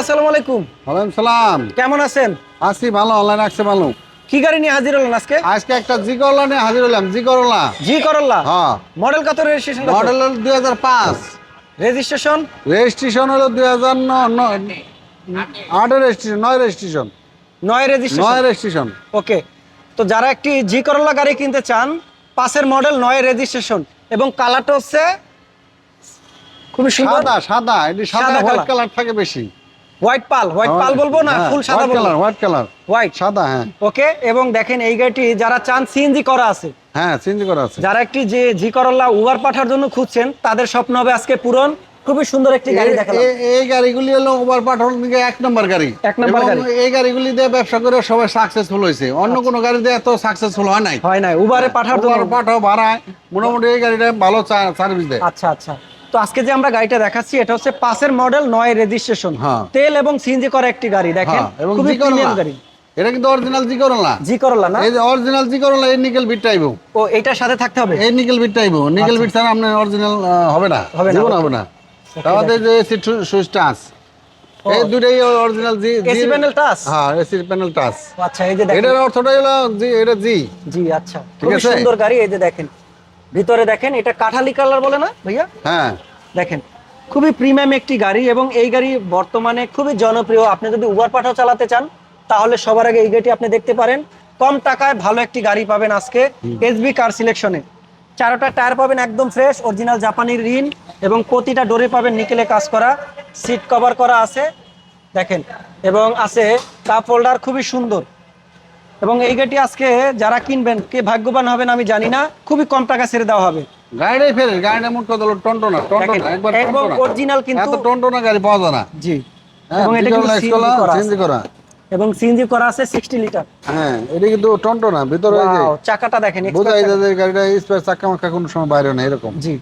আসসালামু আলাইকুম। ওয়ালাইকুম সালাম। কেমন আছেন? আছি ভালো ভালো। কি গাড়ি নিয়ে হাজির হলেন আজকে? আজকে একটা জি করলা নিয়ে হাজির হলাম জি করলা জি করল্লা হ্যাঁ। মডেল কত রেজিস্ট্রেশন মডেল হলো দুই হাজার পাঁচ। রেজিস্ট্রেশন রেজিস্ট্রেশন হলো দুই হাজার আটের রেজিস্ট্রেশন নয় রেজিস্ট্রেশন নয় নয় রেজিস্ট্রেশন রেজিস্ট্রেশন ওকে তো যারা একটি জি করল্লা গাড়ি কিনতে চান পাশের মডেল নয় রেজিস্ট্রেশন এবং কালারটা হচ্ছে খুবই সুন্দর। সাদা সাদা এটি সাদা সাদা হোয়াইট কালার থাকে বেশি। হোয়াইট পাল হোয়াইট পাল বলব না? ফুল সাদা বলব। কালার হোয়াইট কালার হোয়াইট সাদা হ্যাঁ। ওকে এবং দেখেন এই গাড়িটি যারা চান সিএনজি করা আছে হ্যাঁ চেঞ্জ করা আছে। যারা একটি যে জি করল্লা উবার পাঠার জন্য খুঁজছেন তাদের স্বপ্ন হবে আজকে পূরণ। খুবই সুন্দর একটি গাড়ি দেখালাম। এই- গাড়িগুলি হলো পাঠানোর দিকে এক নম্বর গাড়ি। এক নম্বর গাড়ি। এই গাড়িগুলি দিয়ে ব্যবসা করে সবাই সাকসেসফুল হয়েছে। অন্য কোনো গাড়ি দিয়ে এত সাকসেসফুল হয় নাই। হয় না উবারে পাঠার জন্য। পাঠাও ভাড়ায় মোটামুটি এই গাড়িটা ভালো সার্ভিস দেয়। আচ্ছা আচ্ছা। তো আজকে যে আমরা গাড়িটা দেখাচ্ছি এটা হচ্ছে পাঁচের মডেল নয় রেজিস্ট্রেশন হ্যাঁ। তেল এবং সিএনজি করা একটি গাড়ি দেখেন। হ্যাঁ, খুবই প্রিমিয়াম গাড়ি। এটা কিন্তু অরিজিনাল জি করলা জি করলা না? এই যে অরিজিনাল জি করলা এই নিকেল বিট টাইব ও এটার সাথে থাকতে হবে? এই nickel bit type nickel bit ছাড়া আপনার অরিজিনাল হবে না। হবে না, জীবন হবে না। তাহলে যে সুইচ টাচ এই দুটাই original G AC panel touch হ্যাঁ এসি প্যানেল টাচ আচ্ছা এই যে দেখেন। এটার হলো জি এটা জি। জি আচ্ছা। আছে? সুন্দর গাড়ি এই যে দেখেন। ভিতরে দেখেন এটা কাঠালি কালার বলে না ভাইয়া? হ্যাঁ। দেখেন খুবই প্রিমিয়াম একটি গাড়ি এবং এই গাড়ি বর্তমানে খুবই জনপ্রিয়। আপনি যদি উবার পাঠাও চালাতে চান তাহলে সবার আগে এই গাড়িটি আপনি দেখতে পারেন। কম টাকায় ভালো একটি গাড়ি পাবেন আজকে এসবি কার সিলেকশনে চারোটা টায়ার পাবেন একদম ফ্রেশ অরিজিনাল জাপানি রিন এবং প্রতিটা ডোরে পাবেন নিকেলে কাজ করা সিট কভার করা আছে। দেখেন এবং আছে কাপ হোল্ডার খুবই সুন্দর। এবং এই গাড়িটি আজকে যারা কিনবেন কে ভাগ্যবান হবেন আমি জানি না খুবই কম টাকা ছেড়ে দেওয়া হবে। গাড়িটাই ফেরে গাড়িটা মোট কথা হলো? টন্টনা টন্টনা একবার এবং অরিজিনাল কিন্তু এত টন্টনা গাড়ি পাওয়া যায় না। জি। হ্যাঁ, এবং এটা কিন্তু জি CNG করলা, করা এবং সিএনজি করা আছে সিক্সটি লিটার হ্যাঁ এটা কিন্তু টন্টনা ভিতরে চাকাটা দেখেন চাকা। যায় গাড়িটা মাক্কা কোনো সময় বাইরে না এরকম। জি।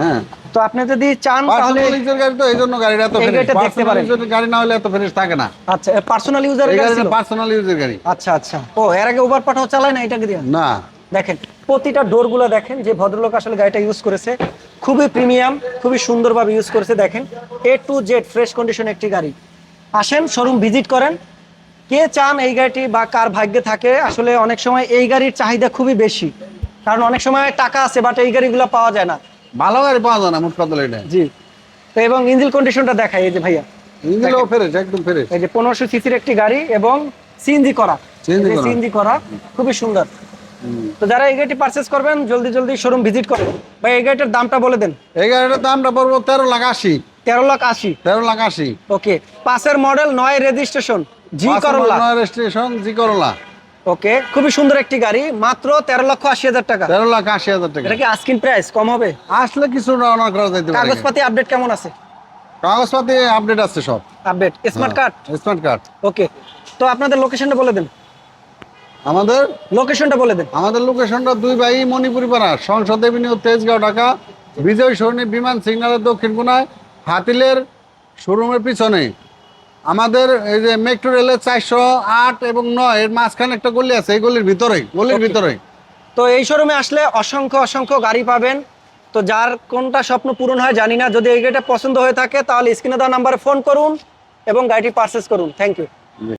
হ্যাঁ। তো আপনি যদি চান তাহলে গাড়ি তো এই জন্য গাড়িটা ফ্রেশ গাড়িটা দেখতে পারেন। গাড়ি না হলে এত ফ্রেশ থাকে না। আচ্ছা পার্সোনাল ইউজার এই গাড়িটা পার্সোনাল ইউজের গাড়ি। আচ্ছা আচ্ছা। ও এর আগে ওভার পাঠাও চালায় না এটাকে দিয়ে? না। দেখেন প্রতিটা ডোরগুলো দেখেন যে ভদ্রলোক আসলে গাড়িটা ইউজ করেছে খুবই প্রিমিয়াম খুবই সুন্দরভাবে ইউজ করেছে দেখেন। A to Z fresh condition একটি গাড়ি। আসেন শোরুম ভিজিট করেন। কে চান এই গাড়িটি বা কার ভাগ্যে থাকে আসলে অনেক সময় এই গাড়ির চাহিদা খুবই বেশি। কারণ অনেক সময় টাকা আছে বাট এই গাড়িগুলো পাওয়া যায় না। ভালো গাড়ি পাওয়া যায় না মোট কথা এটা। জি। তো এবং ইঞ্জিন কন্ডিশনটা দেখাই এই যে ভাইয়া। ইঞ্জিনও ফ্রেশ একদম ফ্রেশ এই যে পনেরোশো সিসির একটি গাড়ি এবং সিএনজি করা। সিএনজি করা। খুবই সুন্দর। তো যারা এই গাড়িটি পারচেস করবেন জলদি জলদি শোরুম ভিজিট করেন। ভাই এই গাড়িটার দামটা বলে দেন। এই গাড়িটার দামটা পড়ব তেরো লাখ আশি। তেরো লাখ আশি। তেরো লাখ আশি। ওকে। পাশের মডেল নয় রেজিস্ট্রেশন জি করল্লা রেজিস্ট্রেশন জি করলা ওকে খুবই সুন্দর একটি গাড়ি মাত্র তেরো লক্ষ আশি হাজার টাকা। তেরো লাখ আশি হাজার টাকা। এটা কি আস্কিন প্রাইস কম হবে? আসলে কিছু রওনা করা যাইতে পারে। কাগজপাতি আপডেট কেমন আছে? কাগজপাতি আপডেট আছে সব। Update smart card smart card okay তো আপনাদের লোকেশনটা বলে দেন। আমাদের? লোকেশনটা বলে দেন। আমাদের লোকেশনটা দুই ভাই মণিপুরি পাড়া সংসদ এভিনিউ তেজগাঁও ঢাকা। বিজয় সরণি বিমান সিগন্যালের দক্ষিণ কোনায় হাতিলের শোরুমের পিছনে আমাদের এই যে মেট্রো রেলের চারশো আট এবং নয় এর মাঝখানে একটা গলি আছে এই গলির ভিতরেই গলির ভিতরে তো এই শোরুমে আসলে অসংখ্য অসংখ্য গাড়ি পাবেন। তো যার কোনটা স্বপ্ন পূরণ হয় জানি না যদি এই গাড়িটা পছন্দ হয়ে থাকে তাহলে স্ক্রিনে দেওয়া নাম্বারে ফোন করুন এবং গাড়িটি পারচেস করুন। Thank you